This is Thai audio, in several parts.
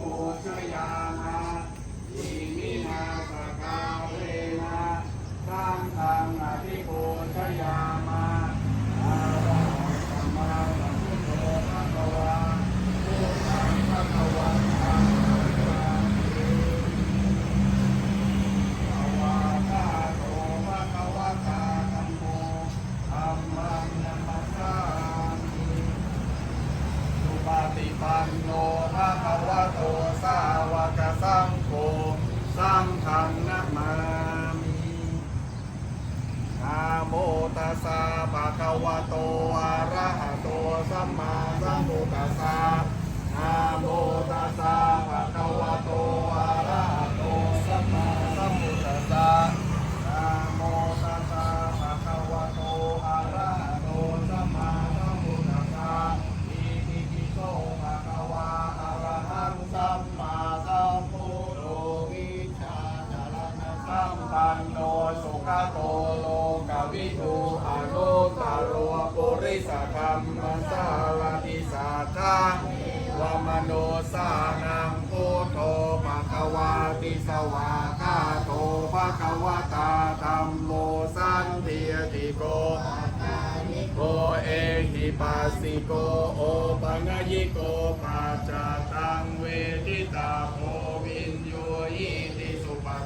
ปูชยา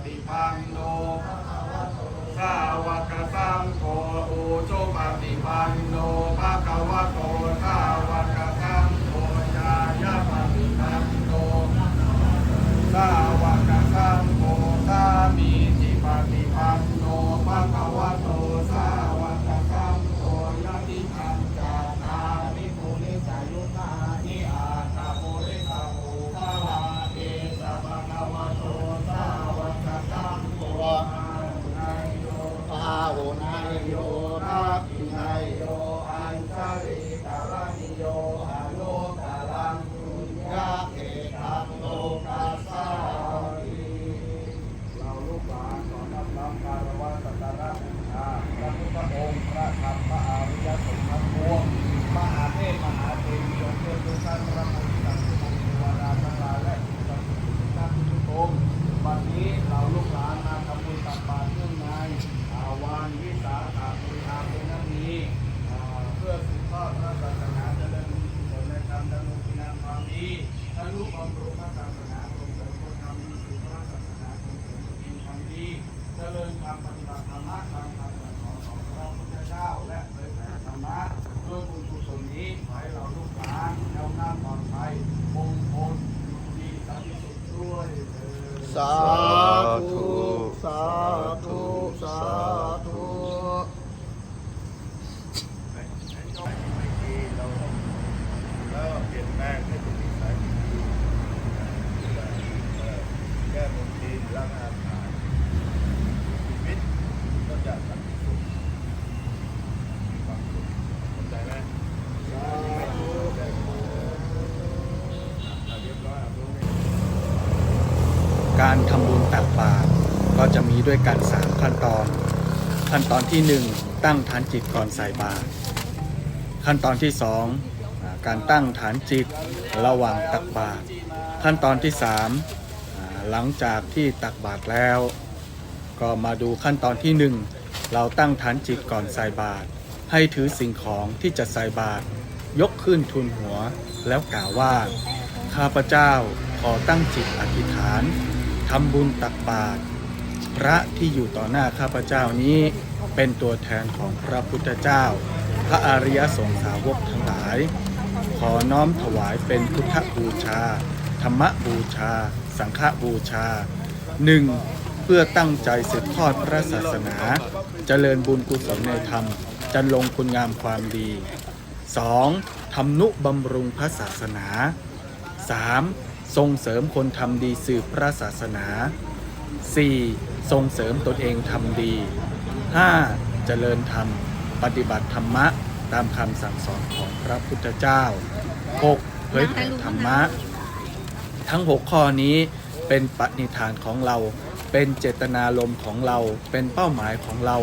ฏิปันโนสาวกสังโฆอุชุปฏิปันโนภะคะวะโตสาวกสังโฆญาญาปฏิปันโนสาวกสังโฆสามีจิปฏิปันโนภะคะวะ ด้วยกันสามขั้นตอน ขั้นตอนที่หนึ่งตั้งฐานจิตก่อนใส่บาตรขั้นตอนที่สองการตั้งฐานจิตระหว่างตักบาตรขั้นตอนที่สามหลังจากที่ตักบาตรแล้ว ก็มาดูขั้นตอนที่หนึ่งเราตั้งฐานจิตก่อนใส่บาตรให้ถือสิ่งของที่จะใส่บาตรยกขึ้นทูลหัวแล้วกล่าวว่า ข้าพเจ้าขอตั้งจิตอธิษฐานทำบุญตักบาตร พระที่อยู่ต่อหน้าข้าพเจ้านี้ เป็นตัวแทนของพระพุทธเจ้า พระอริยสงสาวกทั้งหลาย ขอน้อมถวายเป็นพุทธบูชา ธรรมบูชา สังฆบูชาหนึ่งเพื่อตั้งใจสืบทอดพระศาสนาเจริญบุญกุศลในธรรมจันลงคุณงามความดี 2. ทำนุบำรุงพระศาสนา 3. ส่งเสริมคนทำดีสืบพระศาสนา 4. ส่งเสริมตนเองทำดี 5. เจริญธรรม ปฏิบัติธรรมะ ตามคำสั่งสอนของพระพุทธเจ้า 6. เผยแผ่ธรรมะ ทั้ง 6 ข้อนี้เป็นปณิธานของเรา เป็นเจตนารมณ์ของเรา เป็นเป้าหมายของเรา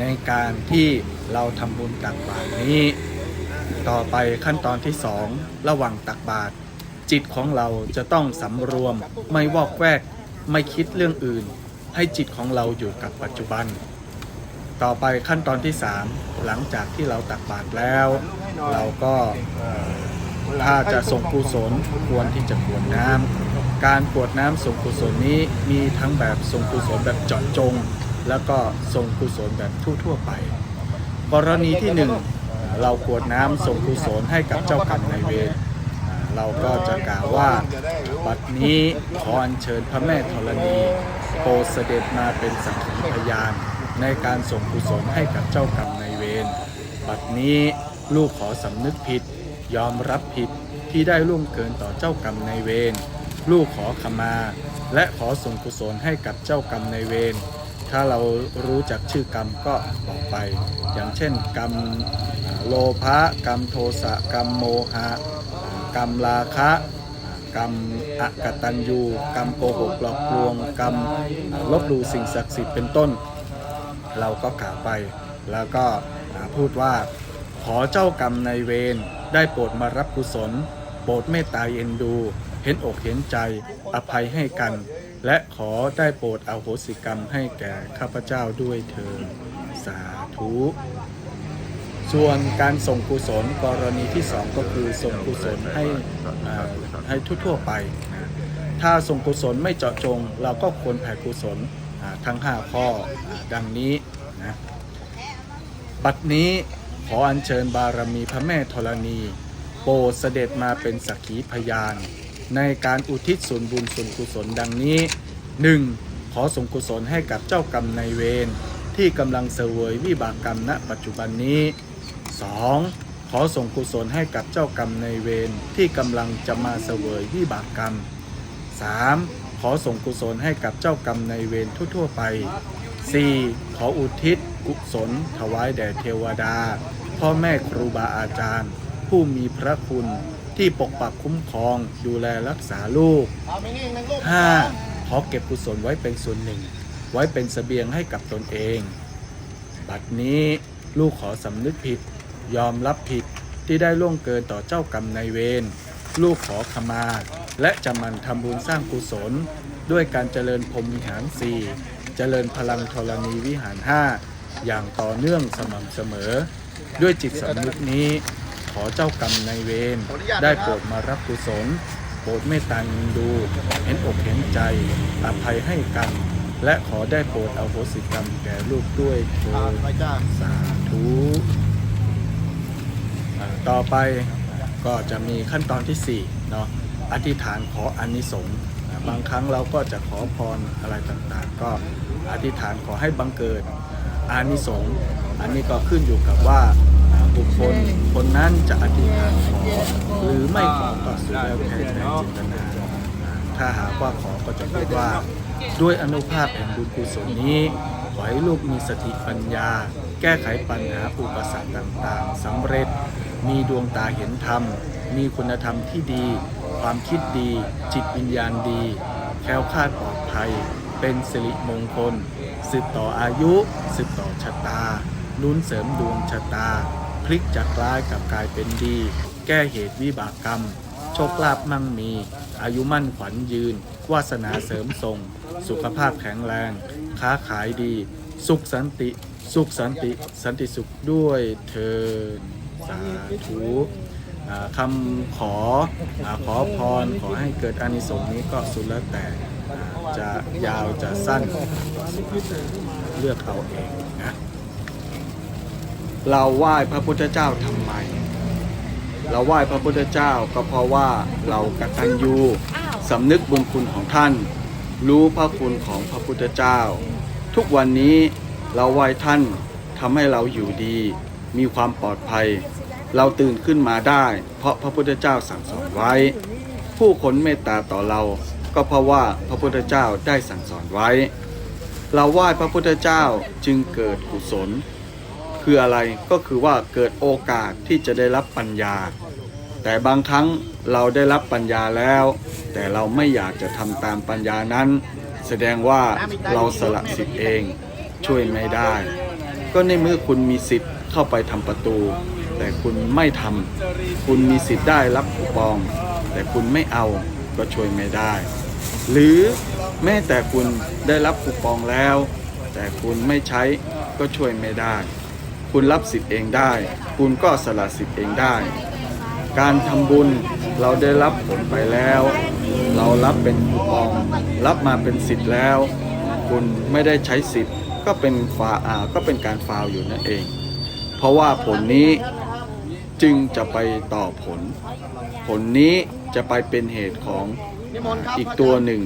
ในการที่เราทำบุญตักบาตรนี้ ต่อไปขั้นตอนที่ 2 ระหว่างตักบาตรจิตของเราจะต้องสำรวม ไม่วอกแวก ไม่คิดเรื่องอื่น ให้จิตของเราอยู่กับปัจจุบัน ต่อไปขั้นตอนที่ 3 หลังจากที่เราตักบาตรแล้ว เราก็ถ้าจะส่งกุศลควรที่จะกวดน้ำการกวดน้ำส่งกุศลนี้มีทั้งแบบส่งกุศลแบบเจาะจง แล้วก็ส่งกุศลแบบทั่วๆไป กรณีที่หนึ่งเรากวดน้ำส่งกุศลให้กับเจ้ากรรมนายเวร เราก็จะกล่าวว่า บัดนี้ขออัญเชิญพระแม่ธรณีโปรดเสด็จมาเป็นสักขีพยาน ในการส่งกุศลให้กับเจ้ากรรมนายเวร บัดนี้ลูกขอสำนึกผิด ยอมรับผิดที่ได้ล่วงเกินต่อเจ้ากรรมนายเวร ลูกขอขมา และขอส่งกุศลให้กับเจ้ากรรมนายเวร ถ้าเรารู้จักชื่อกรรมก็บอกไป อย่างเช่นกรรมโลภะกรรมโทสะกรรมโมหะ กรรมราคะอ่ากรรมอกตัญญูกรรมโกหกหลอกลวง กรรมลบหลู่สิ่งศักดิ์สิทธิ์เป็นต้น เราก็กล่าวไป แล้วก็พูดว่า ขอเจ้ากรรมในเวรได้โปรดมารับกุศล โปรดเมตตาเอ็นดู เห็นอกเห็นใจ อภัยให้กัน และขอได้โปรดอโหสิกรรมให้แก่ข้าพเจ้าด้วยเถิดสาธุ ส่วนการส่งกุศลกรณีที่สองก็คือส่งกุศลให้ให้ทั่วๆไป ถ้าส่งกุศลไม่เจาะจง เราก็ควรแผ่กุศลทั้ง 5 ข้อดังนี้นะบัดนี้ขออัญเชิญบารมีพระแม่ธรณี โปรดเสด็จมาเป็นสักขีพยาน ในการอุทิศส่วนบุญส่วนกุศลดังนี้ 1. ขอส่งกุศลให้กับเจ้ากรรมนายเวรที่กำลังเสวยวิบากกรรมณปัจจุบันนี้ 2. ขอส่งกุศลให้กับเจ้ากรรมในเวรที่กำลังจะมาเสวยวิบากกรรม 3. ขอส่งกุศลให้กับเจ้ากรรมในเวรทั่วๆไป 4. ขออุทิศกุศลถวายแด่เทวดา พ่อแม่ครูบาอาจารย์ ผู้มีพระคุณที่ปกปักคุ้มครองดูแลรักษาลูก 5. ขอเก็บกุศลไว้เป็นส่วนหนึ่ง ไว้เป็นเสบียงให้กับตนเอง บัดนี้ลูกขอสำนึกผิด ยอมรับผิดที่ได้ล่วงเกินต่อเจ้ากรรมนายเวรลูกขอขมา และจะหมันทำบุญสร้างกุศล ด้วยการเจริญพรหมวิหารสี่เจริญพลังธรณีวิหารห้าอย่างต่อเนื่องสม่ำเสมอ ด้วยจิตสำนึกนี้ ขอเจ้ากรรมนายเวรได้โปรดมารับกุศล โปรดเมตตายินดู เห็นอกเห็นใจอภัยให้กัน และขอได้โปรดเอาโหสิกรรมแก่ลูกด้วยเถิดสาธุอ่า ต่อไปก็จะมีขั้นตอนที่4เนาะอธิษฐานขออานิสงส์บางครั้งเราก็จะขอพรอะไรต่างๆ ก็อธิษฐานขอให้บังเกิดอานิสงส์อันนี้ก็ขึ้นอยู่กับว่าบุคคลคนนั้นจะอธิษฐานขอหรือไม่ขอก็สุดแล้วแต่ใจจิตนาอ่าถ้าหากว่าขอก็จะพูดว่าด้วยอนุภาพแห่งบุญกุศลนี้ขอให้ลูกมีสติปัญญา แก้ไขปัญหาอุปสรรคต่างๆสำเร็จ มีดวงตาเห็นธรรม มีคุณธรรมที่ดี ความคิดดี จิตวิญญาณดี แคล้วคลาดปลอดภัย เป็นสิริมงคล สืบต่ออายุ สืบต่อชะตา นุนเสริมดวงชะตา พลิกจากร้ายกลับกลายเป็นดี แก้เหตุวิบากกรรม โชคลาภมั่งมี อายุมั่นขวัญยืน วาสนาเสริมส่งสุขภาพแข็งแรง ค้าขายดี สุขสันติ สุขสันติ สันติสุขด้วยเทิน สาธุอ่าคำขออขอพรขอให้เกิดอานิสงส์นี้ก็สุดแล้วแต่จะยาวจะสั้นก็สุดแล้วแต่เลือกเอาเองนะเราไหว้พระพุทธเจ้าทำไม เราไหว้พระพุทธเจ้าก็เพราะว่าเรากตัญญูสำนึกบุญคุณของท่าน รู้พระคุณของพระพุทธเจ้า ทุกวันนี้เราไหว้ท่านทำให้เราอยู่ดี มีความปลอดภัย เราตื่นขึ้นมาได้ เพราะพระพุทธเจ้าสั่งสอนไว้ ผู้คนเมตตาต่อเรา ก็เพราะว่าพระพุทธเจ้าได้สั่งสอนไว้ เราไหว้พระพุทธเจ้าจึงเกิดกุศล คืออะไรก็คือว่าเกิดโอกาสที่จะได้รับปัญญา แต่บางครั้งเราได้รับปัญญาแล้ว แต่เราไม่อยากจะทำตามปัญญานั้น แสดงว่าเราสละสิทธิ์เองช่วยไม่ได้ ก็ในเมื่อคุณมีสิทธิ์ เข้าไปทำประตู แต่คุณไม่ทำคุณมีสิทธิ์ได้รับคูปอง แต่คุณไม่เอาก็ช่วยไม่ได้ หรือแม้แต่คุณได้รับคูปองแล้ว แต่คุณไม่ใช้ก็ช่วยไม่ได้ คุณรับสิทธิ์เองได้ คุณก็สละสิทธิ์เองได้ การทำบุญเราได้รับผลไปแล้ว เรารับเป็นคูปอง รับมาเป็นสิทธิ์แล้ว คุณไม่ได้ใช้สิทธิ์ก็เป็นฟาอ่าก็เป็นการฟาวอยู่นั่นเอง เพราะว่าผลนี้จึงจะไปต่อผล ผลนี้จะไปเป็นเหตุของอีกตัวหนึ่ง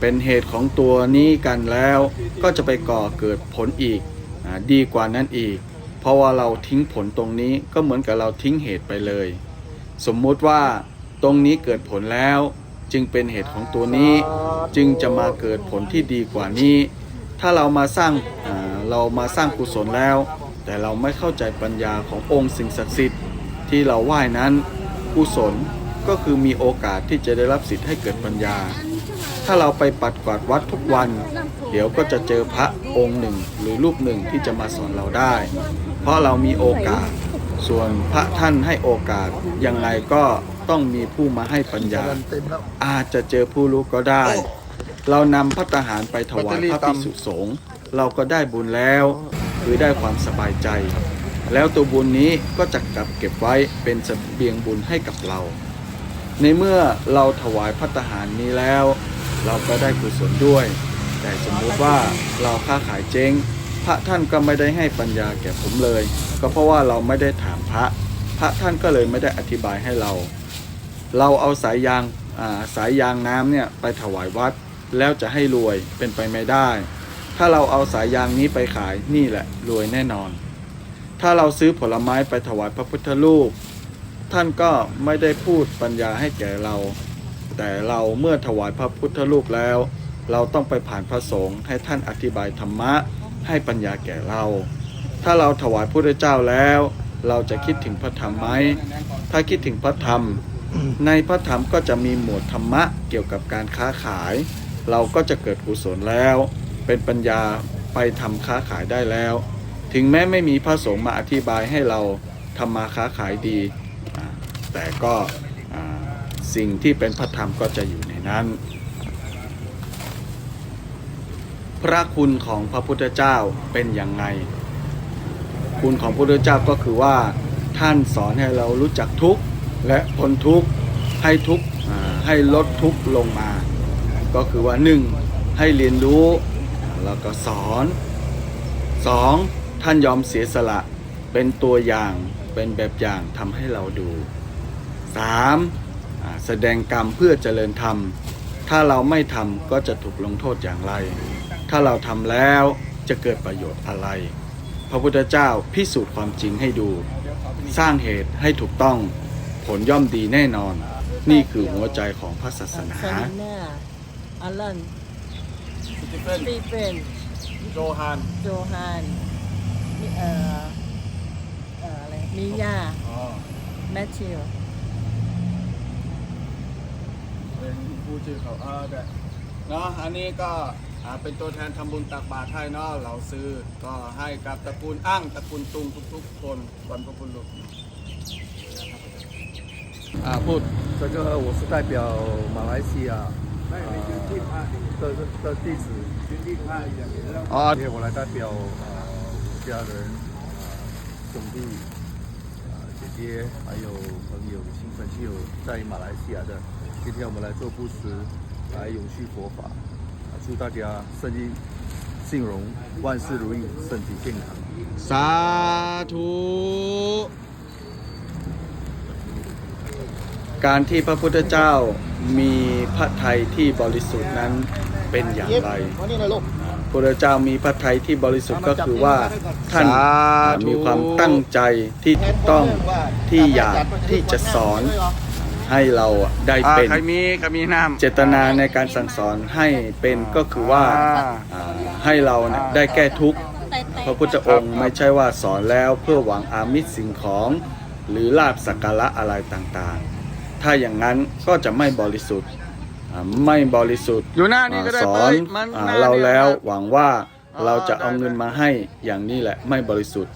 เป็นเหตุของตัวนี้กันแล้วก็จะไปก่อเกิดผลอีกดีกว่านั้นอีก เพราะว่าเราทิ้งผลตรงนี้ก็เหมือนกับเราทิ้งเหตุไปเลย สมมุติว่าตรงนี้เกิดผลแล้ว จึงเป็นเหตุของตัวนี้จึงจะมาเกิดผลที่ดีกว่านี้ ถ้าเรามาสร้างเรามาสร้างกุศลแล้ว แต่เราไม่เข้าใจปัญญาขององค์สิ่งศักดิ์สิทธิ์ที่เราไหว้นั้นกุศลก็คือมีโอกาสที่จะได้รับสิทธิ์ให้เกิดปัญญา ถ้าเราไปปัดกวาดวัดทุกวัน เดี๋ยวก็จะเจอพระองค์หนึ่งหรือรูปหนึ่งที่จะมาสอนเราได้ เพราะเรามีโอกาส ส่วนพระท่านให้โอกาสยังไงก็ต้องมีผู้มาให้ปัญญา อาจจะเจอผู้รู้ก็ได้ เรานำพัตตาหารไปถวายพระภิกษุสงฆ์เราก็ได้บุญแล้วคือได้ความสบายใจ แล้วตัวบุญนี้ก็จะกลับเก็บไว้เป็นเสบียงบุญให้กับเรา ในเมื่อเราถวายพัตตาหารนี้แล้ว เราก็ได้กุศลด้วย แต่สมมุติว่าเราค้าขายเจ๊งพระท่านก็ไม่ได้ให้ปัญญาแก่ผมเลย ก็เพราะว่าเราไม่ได้ถามพระ พระท่านก็เลยไม่ได้อธิบายให้เรา เราเอาสายยางอ่าสายยางน้ำเนี่ยไปถวายวัด แล้วจะให้รวยเป็นไปไม่ได้ ถ้าเราเอาสายยางนี้ไปขายนี่แหละรวยแน่นอน ถ้าเราซื้อผลไม้ไปถวายพระพุทธรูป ท่านก็ไม่ได้พูดปัญญาให้แก่เรา แต่เราเมื่อถวายพระพุทธรูปแล้ว เราต้องไปผ่านพระสงฆ์ให้ท่านอธิบายธรรมะให้ปัญญาแก่เรา ถ้าเราถวายพระพุทธเจ้าแล้ว เราจะคิดถึงพระธรรมไหม ถ้าคิดถึงพระธรรม ในพระธรรมก็จะมีหมวดธรรมะเกี่ยวกับการค้าขาย เราก็จะเกิดกุศลแล้ว เป็นปัญญาไปทำค้าขายได้แล้ว ถึงแม้ไม่มีพระสงฆ์มาอธิบายให้เราทำมาค้าขายดี แต่ก็สิ่งที่เป็นพระธรรมก็จะอยู่ในนั้น พระคุณของพระพุทธเจ้าเป็นอย่างไง คุณของพระพุทธเจ้าก็คือว่าท่านสอนให้เรารู้จักทุกข์และพ้นทุกข์ให้ทุกข์ให้ลดทุกข์ลงมา ก็คือว่าหนึ่งให้เรียนรู้แล้วก็สอนสองท่านยอมเสียสละเป็นตัวอย่างเป็นแบบอย่างทำให้เราดูสามแสดงกรรมเพื่อเจริญธรรม ถ้าเราไม่ทำก็จะถูกลงโทษอย่างไร ถ้าเราทำแล้วจะเกิดประโยชน์อะไร พระพุทธเจ้าพิสูจน์ความจริงให้ดู สร้างเหตุให้ถูกต้องผลย่อมดีแน่นอน นี่คือหัวใจของพระศาสนา ซาลิน่าอลัน สตีเฟ ส น ตีเฟน โจฮาน โจฮานมีเอ่อเอ่ออะไรมิยา อ๋อ แมทธิว เป็นผู้ชื่อเขาเออแต่เนาะอันนี้ก็อ่าเป็นตัวแทนทำบุญตักบาตรให้เนาะเราซื้อก็ให้กับตระกูลอ้างตระกูลตุงทุกๆ คนบรรพบุรุษอ่าพูด 这个我是代表马来西亚 呃的的的弟子， อ๋อ 因为我来代表呃家人、呃兄弟、呃姐姐还有朋友、亲朋戚友在马来西亚的，今天我们来做布施，来永续佛法，啊祝大家生意兴隆，万事如意，身体健康。 สาธุ การที่พระพุทธเจ้า มีพระทัยที่บริสุทธิ์นั้นเป็นอย่างไรวันนี้เลยลูกพระพุทธเจ้ามีพระทัยที่บริสุทธิ์ก็คือว่าท่านสาธุมีความตั้งใจที่ถูกต้องที่อยากที่จะสอนให้เราได้อ่าเป็นใครมีใครมีน้ำเจตนาในการสั่งสอนให้เป็นก็คือว่าอ่าอ่าให้เราเนี่ยได้แก้ทุกข์พระพุทธองค์ไม่ใช่ว่าสอนแล้วเพื่อหวังอามิสสิ่งของ หรือลาบสักการะอะไรต่างๆ ถ้าอย่างนั้นก็จะไม่บริสุทธิ์อ่าไม่บริสุทธิ์อยู่หน้านี้ก็ได้สอไปนมันอ่าหน้เรานี่ยแล้วนะหวังว่าอ๋อเราจะเอาได้เงินมาให้อย่างนี้แหละไม่บริสุทธิ์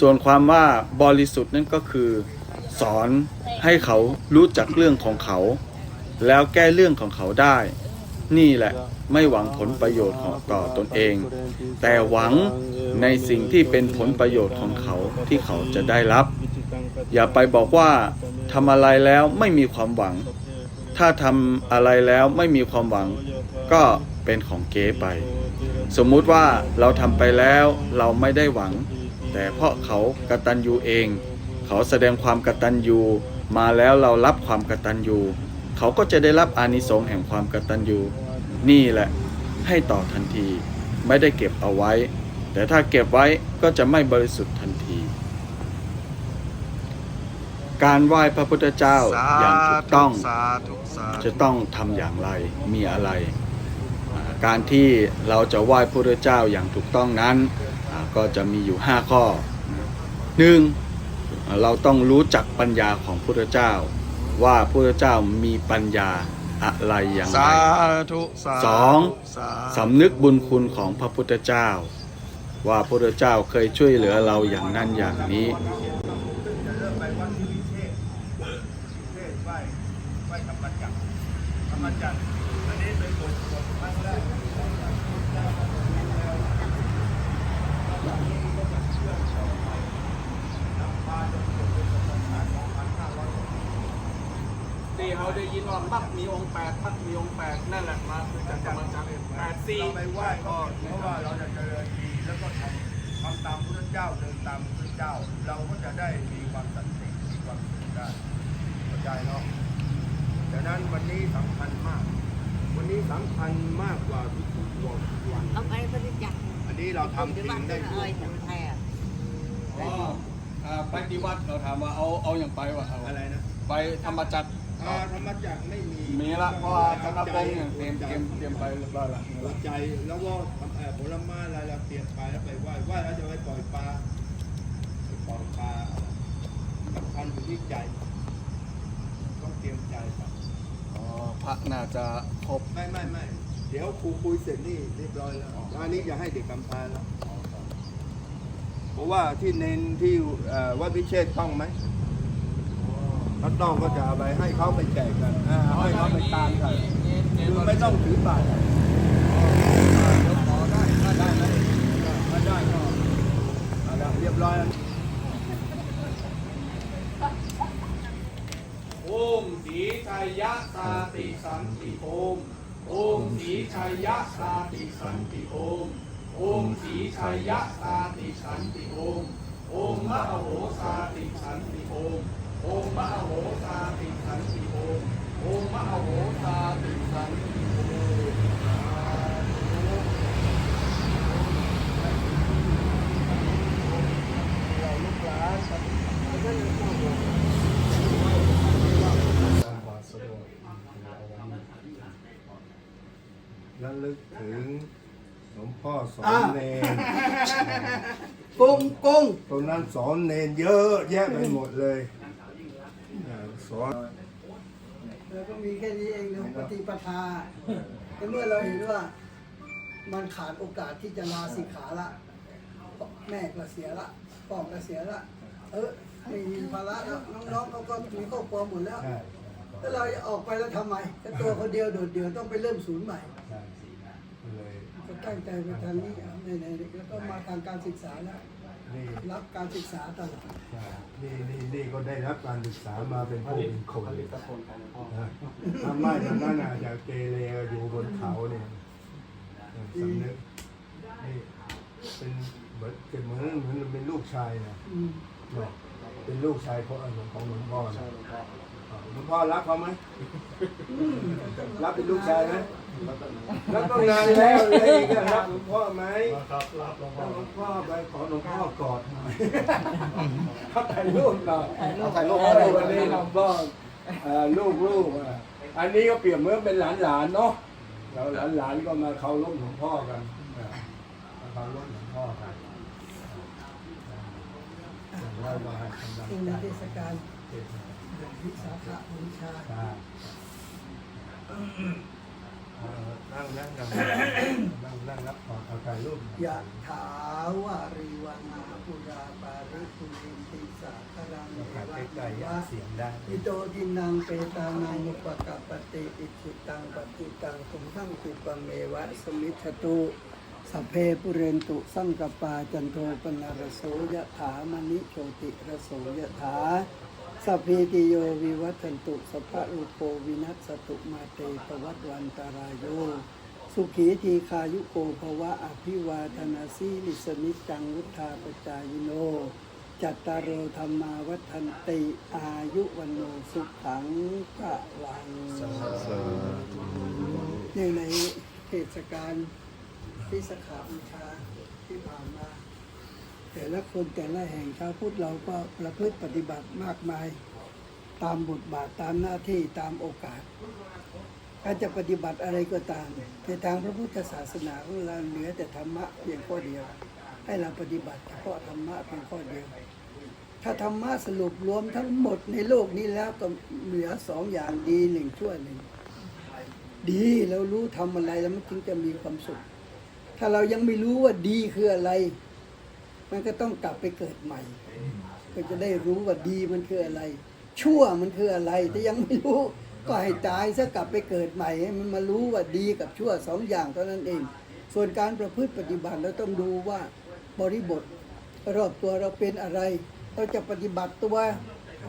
ส่วนความว่าบริสุทธิ์นั่นก็คือ สอนให้เขารู้จักเรื่องของเขา แล้วแก้เรื่องของเขาได้ นี่แหละไม่หวังผลประโยชน์ของต่อตนเอง แต่หวังในสิ่งที่เป็นผลประโยชน์ของเขาที่เขาจะได้รับ อย่าไปบอกว่าทำอะไรแล้วไม่มีความหวัง ถ้าทำอะไรแล้วไม่มีความหวัง ก็เป็นของเก๋ไป สมมุติว่าเราทำไปแล้วเราไม่ได้หวัง แต่เพราะเขากตัญญูเอง เขาแสดงความกตัญญูมาแล้วเรารับความกตัญญูเขาก็จะได้รับอานิสงส์แห่งความกตัญญูนี่แหละให้ต่อทันที ไม่ได้เก็บเอาไว้ แต่ถ้าเก็บไว้ก็จะไม่บริสุทธิ์ทันที การไหว้พระพุทธเจ้าอย่างถูกต้องสาธุสาธุจะต้องทำอย่างไรมีอะไรอ่าการที่เราจะไหว้พระพุทธเจ้าอย่างถูกต้องนั้นอ่าก็จะมีอยู่ 5 ข้อหนึ่งอ่าเราต้องรู้จักปัญญาของพระพุทธเจ้า ว่าพระพุทธเจ้ามีปัญญาอะไรอย่างไรสาธุสาธุสองสาธุสำนึกบุญคุณของพระพุทธเจ้า ว่าพระพุทธเจ้าเคยช่วยเหลือเราอย่างนั้นอย่างนี้ จะเริ่มไปวัดที่วิเทศวิเทศไหว้ไหว้ธรรมจักรธรรมจักรอันนี้เป็นบทบทครั้งแรก ที่เขาได้ยินว่ามักมีองค์แปดมักมีองค์แปดนั่นแหละมาคือจากธรรมจักรแปดสี่ เราไปไหว้ก็เพราะว่าเราจะเจริญดีแล้วก็ทำทำตามพระ เจ้าเดินตามพระเจ้า เราก็จะได้มีความสันติมีความสุขได้เข้าใจเนาะดังนั้นวันนี้สำคัญมาก วันนี้สำคัญมากกว่าทุกๆวันเอาไปบริจาคอันนี้เราทำจริงได้เอด้วยยทำไทยอะอ๋ออ่าไปที่วัดเราถามว่าเอาเอาอย่างไปวะเอาอะไรนะไปธรรมจักรอ่าธรรมจักรไม่มี มีละเพราะว่าธนบงเนี่ยเตรียมเตรียมเตรียมไปเรียบร้อยละหัวใจแล้วก็ทำเอ่อผลไม้อะไรเราเตรียมไปแล้วไปไหว้ไหว้แล้วจะไปปล่อยปลาไปปล่อยปลาสำคัญอยู่ที่ใจต้องเตรียมใจไปอ๋อพระน่าจะครบไม่ไม่ไม่เดี๋ยวครูคุยเสร็จนี่เรียบร้อยแล้วอันนี้จะให้เด็กกำพร้าแล้วเพราะว่าที่เน้นที่เอ่อวัดพิเชษต้องไหม ถ้าต้องก็จะอาไปให้เขาไปแจกกันอ่าให้เขาไปตามกันคือไม่ต้องถือบาตรได้ได้ไหมถ้าได้ก็เอาละเรียบร้อยแล้วโอมสีชัยยะสาติสันติโอมโอมสีชัยยะสาติสันติโอมโอมสีชัยยะสาติสันติโอมโอมมะโหสาติสันติโอมโอมมะโหสาติสันติโอมโอมมะโหสาติสันติโอม ระลึกถึงหลวงพ่อ สอนเนนกุ้งกุ้งตรงนั้นสอนเนนเยอะแยะไปหมดเลยอ่าสอนแล้วก็มีแค่นี้เองเรื่องปฏิปทาแต่เมื่อเราเห็นว่า มันขาดโอกาสที่จะลาสิกขาละ แม่ก็เสียละพ่อก็เสียละ เออไม่มีภาระแล้วน้องๆเขาก็มีครอบครัวหมดแล้ว ใช่ แล้วเราจะออกไปแล้วทำไมถ้าตัวคนเดียวโดดเดี่ยวต้องไปเริ่มศูนย์ใหม่ใช่เลยก็ ตั้งใจไปทางนี้อะในๆแล้วก็มาทางการศึกษาแล้วนี่รับการศึกษาตลอดใช่นี่นี่นี่ก็ได้รับการศึกษามาเป็นผู้เป็นคนเลยนะถ้าไม่ตอนนั้นอาจจะเกเรอยู่บนเขาเนี่ยสำนึกนี่เป็นเหมือนเป็นเหมือนเหมือนเป็นลูกชายนะอืมเนาะเป็นลูกชายของของหลวงพ่อนะหลวงพ่อรักเขาไหมรับเป็นลูกชายไหม รับต้องนานแล้วเลยอีก็รับหลวงพ่อไหมรับรับหลวงพ่อหลวงพ่อไปขอหลวงพ่อกอดหน่อยเขาถ่ายรูปหน่อยถ่ายรูปวันนี้หลวงพ่อเอ่อลูกลูกอะอันนี้ก็เปรียบเหมือนเป็นหลานหลานๆเนาะแล้วหลานหลานๆก็มาเคารพหลวงพ่อกันอะมาเคารพหลวงพ่อกันเล่ามาให้กำลังซึ่งในใจเทศกาลเทศนาวิสาขบูชาใช่เอ่อ นั่งนั่งนั่งนั่งนั่งรับขอเอาถ่ายรูปยะถาวาริวันาปุราปาริปุรินติสาคารังใกล้ๆเสียงได้อิโตทินังเปตานังอุปกัปปติอิจิตังปฏิตังสุขังติปเมวะสมิชตุสัพเพปุเรนตุสังกปาจันโทปนารโสยะถามณิโชติระโสยะถา สัพพิติโยวิวัตนตุสัพพะรูปโปวินัสสตุมาเตปวัตวันตารายโยสุขีทีคายุโกภวะอภิวาทนาสีลิสนิจจังวุธาปจายโน จัตตารโอธรรมาวัฒนติอายุวันโนสุขังกะลังเนื่องในเทศกาลที่สขาบูชาที่ผ่านมา แต่ละคนแต่ละแห่งชาวพุทธเราก็ประพฤติปฏิบัติมากมาย ตามบทบาทตามหน้าที่ตามโอกาสการจะปฏิบัติอะไรก็ตามในทางพระพุทธศาสนาของเราเหลือแต่ธรรมะเพียงข้อเดียว ให้เราปฏิบัติเฉพาะธรรมะเพียงข้อเดียว ถ้าธรรมะสรุปรวมทั้งหมดในโลกนี้แล้วก็เหลือสองอย่างดีหนึ่งชั่วหนึ่งดีเรารู้ทำอะไรแล้วมันถึงจะมีความสุข ถ้าเรายังไม่รู้ว่าดีคืออะไร มันก็ต้องกลับไปเกิดใหม่ ก็จะได้รู้ว่าดีมันคืออะไร ชั่วมันคืออะไรถ้ายังไม่รู้ ก็ให้ตายซะกลับไปเกิดใหม่ให้มันมารู้ว่าดีกับชั่วสองอย่างเท่านั้นเอง ส่วนการประพฤติปฏิบัติเราต้องดูว่าบริบทรอบตัวเราเป็นอะไร เราจะปฏิบัติตัว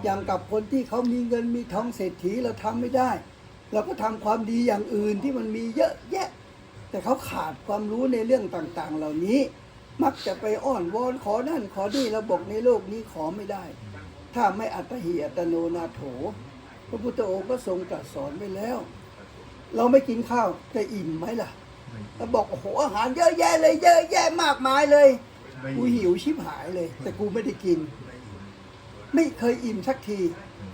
อย่างกับคนที่เขามีเงินมีทองเศรษฐีเราทำไม่ได้ เราก็ทำความดีอย่างอื่นที่มันมีเยอะแยะ แต่เขาขาดความรู้ในเรื่องต่างๆ เหล่านี้ มักจะไปอ้อนวอนขอนั่นขอนี่ระบบในโลกนี้ขอไม่ได้ ถ้าไม่อัตหิอัตโนนาโถ พระพุทธองค์ก็ทรงตรัสสอนไว้แล้ว เราไม่กินข้าวจะอิ่มไหมล่ะแล้วบอกโอ้โหอาหารเยอะแยะเลยเยอะแยะมากมายเลยกูหิวชิบหายเลย แต่กูไม่ได้กิน ไม่เคยอิ่มสักที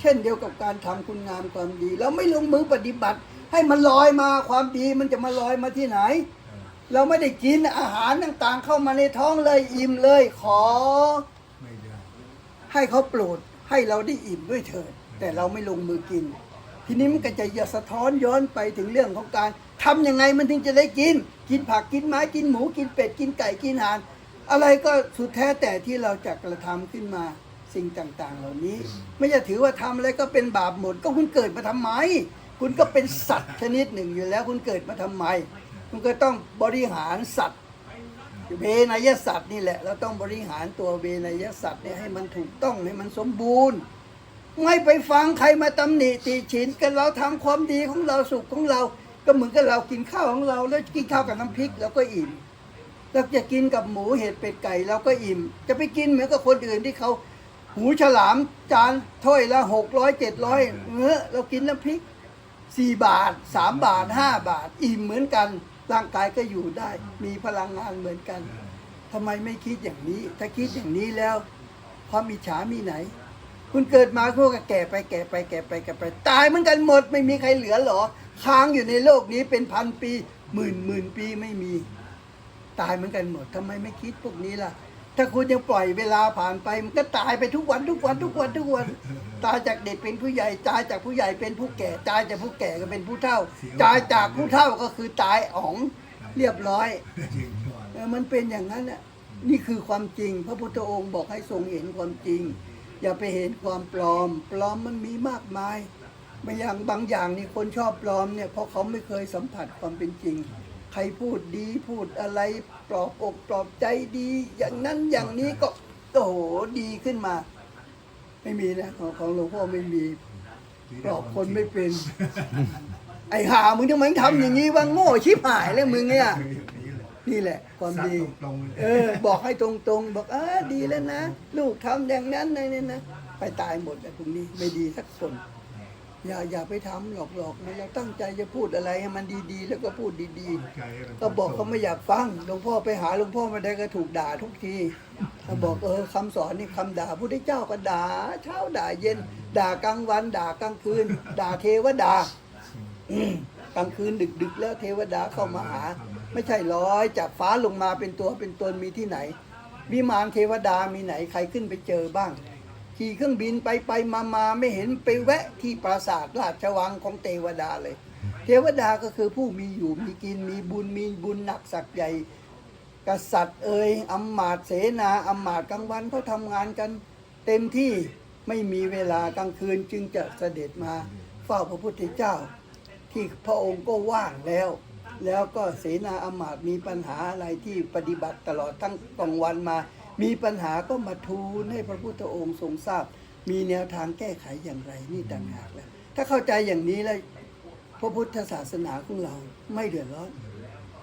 เช่นเดียวกับการทำคุณงามความดี เราไม่ลงมือปฏิบัติ ให้มันลอยมาความดีมันจะมาลอยมาที่ไหน เราไม่ได้กินอาหารต่างๆ เข้ามาในท้องเลยอิ่มเลย ขอให้เขาโปรดให้เราได้อิ่มด้วยเถิดแต่เราไม่ลงมือกิน ทีนี้มันก็จะอย่าสะท้อนย้อนไปถึงเรื่องของการทำยังไงมันถึงจะได้กิน กินผักกินไม้กินหมูกินเป็ดกินไก่กินอาหารอะไรก็สุดแท้แต่ที่เราจะกระทำขึ้นมาสิ่งต่างๆ เหล่านี้ ไม่จะถือว่าทำอะไรก็เป็นบาปหมดก็คุณเกิดมาทำไม คุณก็เป็นสัตว์ชนิดหนึ่งอยู่แล้ว คุณเกิดมาทำไม คุณก็ต้องบริหารสัตว์ เวนยสัตว์นี่แหละ เราต้องบริหารตัวเวนยสัตว์เนี่ยให้มันถูกต้องให้มันสมบูรณ์ ไม่ไปฟังใครมาตำหนิติฉินกันเราทำความดีของเราสุขของเรา ก็เหมือนกับเรากินข้าวของเรา แล้วกินข้าวกับน้ำพริกเราก็อิ่มเราจะกินกับหมูเห็ดเป็ดไก่เราก็อิ่ม จะไปกินเหมือนกับคนอื่นที่เขาหูฉลามจานถ้วยละหกร้อยเจ็ดร้อยเนื้อเรากินน้ำพริกสี่บาทสามบาทห้าบาท อิ่มเหมือนกัน ร่างกายก็อยู่ได้ มีพลังงานเหมือนกันทำไมไม่คิดอย่างนี้ ถ้าคิดอย่างนี้แล้วความมีฉามีไหน คุณเกิดมาพวกก็แก่ไปแก่ไปแก่ไปแก่ไป ตายเหมือนกันหมด ไม่มีใครเหลือหรอ ค้างอยู่ในโลกนี้เป็นพันปีหมื่นหมื่นปีไม่มี ตายเหมือนกันหมดทำไมไม่คิดพวกนี้ล่ะ ถ้าคุณยังปล่อยเวลาผ่านไป มันก็ตายไปทุกวันทุกวันทุกวันทุกวันตายจากเด็กเป็นผู้ใหญ่ตายจากผู้ใหญ่เป็นผู้แก่ตายจากผู้แก่ก็เป็นผู้เฒ่าตายจากผู้เฒ่าก็คือตายอ๋องเรียบร้อยเออมันเป็นอย่างนั้นน่ะนี่คือความจริง พระพุทธองค์บอกให้ทรงเห็นความจริง อย่าไปเห็นความปลอม ปลอมมันมีมากมายบางอย่างบางอย่างนี่คนชอบปลอมเนี่ยเพราะเขาไม่เคยสัมผัสความเป็นจริง ใครพูดดีพูดอะไรปลอบอกปลอบใจดี อย่างนั้นอย่างนี้ก็โอ้โหดีขึ้นมา ไม่มีนะของของหลวงพ่อไม่มีปลอบคนไม่เป็น ไอ้ห่ามึงทำไมทำอย่างนี้วะโง่ชิบหายเลยมึงเนี่ยนี่แหละ ความดีเออ บอกให้ตรงๆ บอกเออดีแล้วนะ ลูกทำอย่างนั้นนะเนี่ยนะไปตายหมดเลยพวกนี้ไม่ดีสักคน อย่าอย่าไปทำหลอกๆนะเราตั้งใจจะพูดอะไรให้มันดีๆ แล้วก็พูดดีๆ ก็บอกเขาไม่อยากฟังหลวงพ่อไปหาหลวงพ่อมาได้ก็ถูกด่าทุกทีเขาบอกเออคำสอนนี่คำด่าพุทธเจ้าก็ด่าเช้าด่าเย็น ด่ากลางวัน ด่ากลางคืน ด่าเทวดาอืมกลางคืนดึก ๆ แล้วเทวดาเข้ามาหา ไม่ใช่ลอยจากฟ้าลงมาเป็นตัวเป็นตนมีที่ไหน วิมานเทวดามีไหนใครขึ้นไปเจอบ้าง ขี่เครื่องบินไปไปมามาไม่เห็นไปแวะที่ปราสาทราชวังของเทวดาเลย เทวดาก็คือผู้มีอยู่มีกินมีบุญมีบุญหนักศักย์ใหญ่ กษัตริย์เอ่ยอำมาตย์เสนาอำมาตย์กลางวันเขาทำงานกัน เต็มที่ไม่มีเวลากลางคืนจึงจะเสด็จมาเฝ้าพระพุทธเจ้า ที่พระองค์ก็ว่างแล้ว แล้วก็เสนาอำมาตย์มีปัญหาอะไรที่ปฏิบัติตลอดทั้งกลางวันมา มีปัญหาก็มาทูลให้พระพุทธองค์ทรงทราบ มีแนวทางแก้ไขอย่างไรนี่ต่างหากแล้ว ถ้าเข้าใจอย่างนี้แล้วพระพุทธศาสนาของเราไม่เดือดร้อน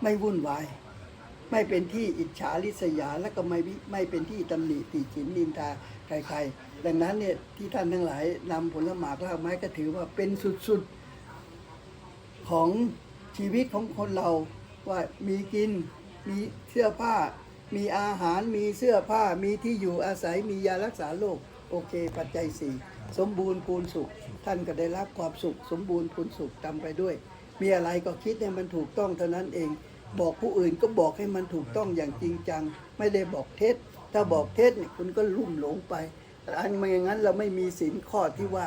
ไม่วุ่นวาย ไม่เป็นที่อิจฉาริษยาและก็ไม่ไม่เป็นที่ตำหนิติฉินนินทาใครๆ ดังนั้นเนี่ยที่ท่านทั้งหลายนำผลหมากรากไม้ก็ถือว่าเป็นสุดๆของชีวิตของคนเราว่ามีกินมีเสื้อผ้า มีอาหารมีเสื้อผ้ามีที่อยู่อาศัยมียารักษาโรคโอเค ปัจจัยสี่สมบูรณ์พูนสุข ท่านก็ได้รับความสุข สมบูรณ์พูนสุขตามไปด้วย มีอะไรก็คิดให้มันถูกต้องเท่านั้นเอง บอกผู้อื่นก็บอกให้มันถูกต้องอย่างจริงจัง ไม่ได้บอกเท็จ ถ้าบอกเท็จเนี่ยคุณก็ลุ่มหลงไปอันไม่อย่างนั้นเราไม่มีสินข้อที่ว่า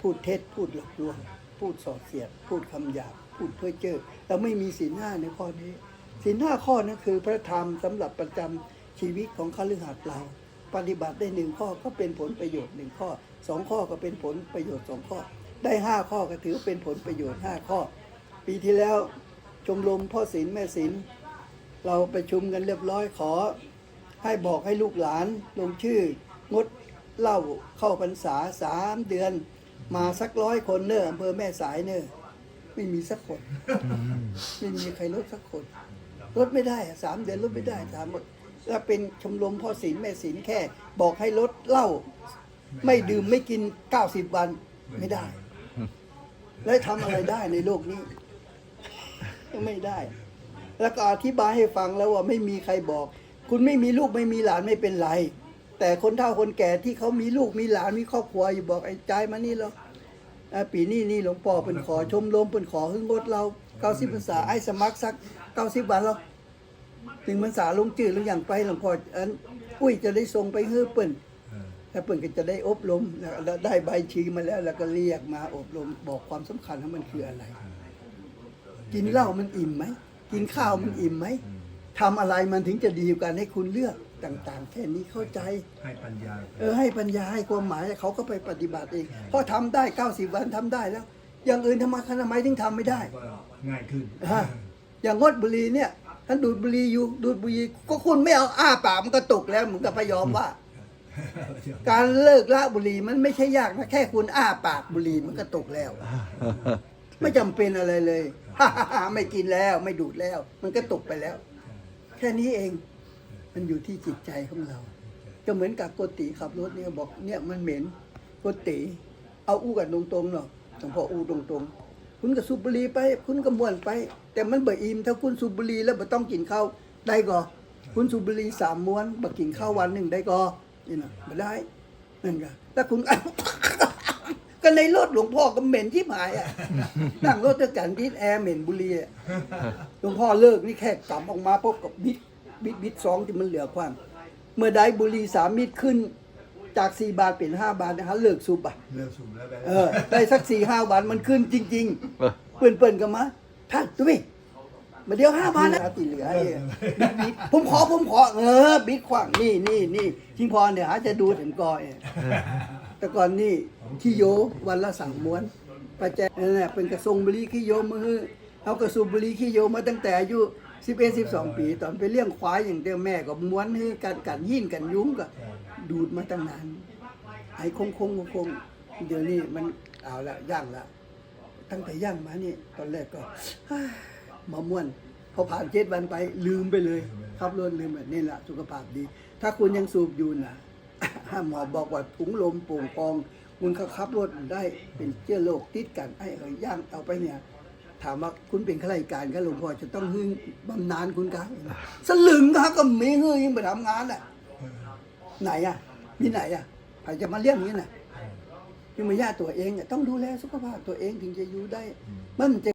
พูดเท็จพูดหลอกลวง พูดสอดเสียด พูดคำหยาบพูดเพ้อเจ้อเราไม่มีศีลห้าในข้อนี้ ศีลห้าข้อนั้นคือพระธรรมสำหรับประจำชีวิตของคฤหัสถ์เราปฏิบัติได้หนึ่งข้อก็เป็นผลประโยชน์หนึ่งข้อสองข้อก็เป็นผลประโยชน์สองข้อ ได้ห้าข้อก็ถือเป็นผลประโยชน์ห้าข้อ ปีที่แล้วชมรมพ่อศีลแม่ศีลเราประชุมกันเรียบร้อยขอ ให้บอกให้ลูกหลานลงชื่องดเหล้าเข้าพรรษาสามเดือน มาสักร้อยคนเนอะอำเภอแม่สายเนอะไม่มีสักคน ไม่มีใครลดสักคน ลดไม่ได้อะสามเดือนลดไม่ได้ถามหมดแล้วเป็นชมรมพ่อศีลแม่ศีลแค่ บอกให้ลดเหล้าไม่ดื่มไม่กินเก้าสิบวันไม่ได้ แล้วทำอะไรได้ในโลกนี้ ไม่ได้ แล้วก็อธิบายให้ฟังแล้วว่าไม่มีใครบอก คุณไม่มีลูกไม่มีหลานไม่เป็นไร แต่คนเฒ่าคนแก่ที่เขามีลูกมีหลานมีครอบครัวอยู่บอกไอ้ใจมานี่แล้ว อ่าปีนี้นี่หลวงพ่อเป็นขอชมรมเป็นขอหึงงดเราเก้าสิบพรรษาไอ้สมัครสักเก้าสิบวันเราถึงพรรษาลงจืดหรืออย่างไปหลวงพ่ออันอุ้ยจะได้ส่งไปเฮือเปิ่นแล้วเปิ่นก็จะได้อบรมแล้วได้ใบชีมาแล้ว แล้วก็เรียกมาอบรมบอกความสำคัญว่ามันคืออะไร กินเหล้ามันอิ่มไหมกินข้าวมันอิ่มไหมทำอะไรมันถึงจะดีกว่ากันให้คุณเลือก ต่าง ๆ แค่นี้เข้าใจ ให้ปัญญาเออให้ปัญญาให้ความหมายเขาก็ไปปฏิบัติเองเพราะทำได้ 90 วันทำได้แล้ว อย่างอื่นทำไมทำไมถึงทำไม่ได้ก็ง่ายขึ้นฮะอย่างงดบุหรี่เนี่ยท่านดูดบุหรี่อยู่ดูดบุหรี่ก็คุณไม่เอาอ้าปากมันก็ตกแล้วเหมือนกับพยอมว่า การเลิกละบุหรี่มันไม่ใช่ยากนะแค่คุณอ้าปากบุหรี่มันก็ตกแล้ว ไม่จำเป็นอะไรเลย ไม่กินแล้วไม่ดูดแล้ว มันก็ตกไปแล้ว แค่นี้เอง มันอยู่ที่จิตใจของเรา ก็เหมือนกับโกติขับรถเนี่ยบอกเนี่ยมันเหม็นโกติ เอาอู้กันตรงๆเนาะหลวงพ่ออู้ตรงๆ คุณก็สูบบุหรี่ไป คุณก็ม่วนไป แต่มันเบื่ออิ่มถ้าคุณสูบบุหรี่แล้วบ่ต้องกินข้าวได้ก็คุณสูบบุหรี่สามม้วนบ่กินข้าววันหนึ่งได้ก็นี่นะบ่ได้นั่นก็แล้วคุณก็ในรถหลวงพ่อก็เหม็นที่หายอะนั่งรถด้วยกันดิดแอร์เหม็นบุหรี่หลวงพ่อเลิกนี่แค่กลับออกมาพบกับบิด บิดบิดสองที่มันเหลือความ เมื่อใดบุหรี่สามมิตรขึ้นจากสี่บาทเป็นห้าบาทนะฮะเลิกสูบอะเลิกสูบแล้วไปเออได้สักสี่ห้าวันมันขึ้นจริง ๆ เปิ่นเปิ่นๆกันมาท่านตุ้ยมาเดียวห้าบาทนะตีเหลือให้บิดบิดผมขอผมขอ เออบิดขวางนี่นี่นี่ชิงพรเนี่ยหาจะดูถึงกอยแต่ก่อนนี่ขี้โยวันละสามม้วนปัจจัยนั่นแหละเป็นกระทรงบุหรีขี้โยมือเอากระสูบบุหรีขี้โยมาตั้งแต่อายุ สิบเอ็ดสิบสองปี ตอนไปเลี้ยงควายอย่างเดียวแม่ก็ม้วนให้กันกันยิ่นกันยุ้งก็ดูดมาตั้งนานไอ้คงคงคงคงเดี๋ยวนี้มันเอาละย่างละ ตั้งแต่ย่างมานี่ ตอนแรกก็มาม่วนพอผ่านเจ็ดวันไปลืมไปเลยขับรถลืมแบบนี่แหละสุขภาพดี ถ้าคุณยังสูบอยู่นะหมอบอกว่าถุงลมโป่งพอง คุณขับรถได้เป็นเชื้อโรคติดกันไอ้เอ้ยย่างเอาไปเนี่ย ถามว่าคุณเป็นข้าราชการก็หลวงพ่อจะต้องหึงบำนาญคุณกันสลึงก็ก็มีเฮ้ยยังไปทำงานอะไหนอะ มีไหนอะใครจะมาเลี้ยงอย่างนี้น่ะยังมาญาติตัวเองอะต้องดูแลสุขภาพตัวเองถึงจะอยู่ได้มันจะ